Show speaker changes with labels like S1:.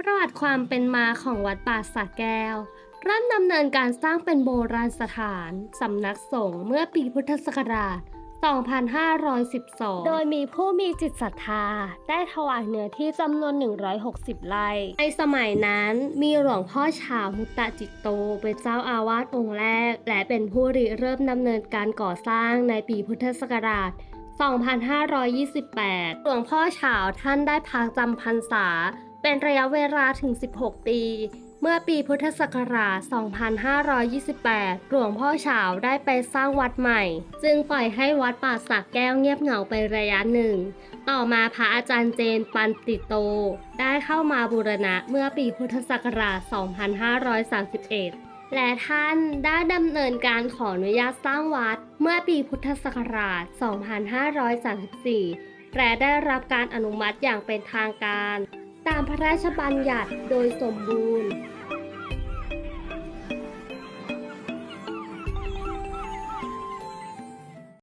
S1: ประวัติความเป็นมาของวัดป่าสระแก้วเริ่มดำเนินการสร้างเป็นโบราณสถานสำนักสงฆ์เมื่อปีพุทธศักราช 2512 โดยมีผู้มีจิตศรัทธา ได้ถวายเนื้อที่จำนวน 160 ไร่ ในสมัยนั้นมีหลวงพ่อฉามุตตะจิตโต เป็นเจ้าอาวาสองค์แรก และเป็นผู้ริเริ่มดำเนินการก่อสร้างในปีพุทธศักราช 2528 หลวงพ่อฉาวท่านได้พักจำพรรษา เป็นระยะเวลาถึง 16 ปี เมื่อปีพุทธศักราช 2528 หลวงพ่อเฉาได้ไปสร้างวัดใหม่ จึงปล่อยให้วัดป่าสักแก้วเงียบเหงาไประยะหนึ่ง ต่อมาพระอาจารย์เจนปันติโต ได้เข้ามาบูรณะเมื่อปีพุทธศักราช 2531และท่านได้ดำเนินการขออนุญาตสร้างวัดเมื่อปีพุทธศักราช 2534 และได้รับการอนุมัติอย่างเป็นทางการ ตามพระราชบัญญัติโดยสมบูรณ์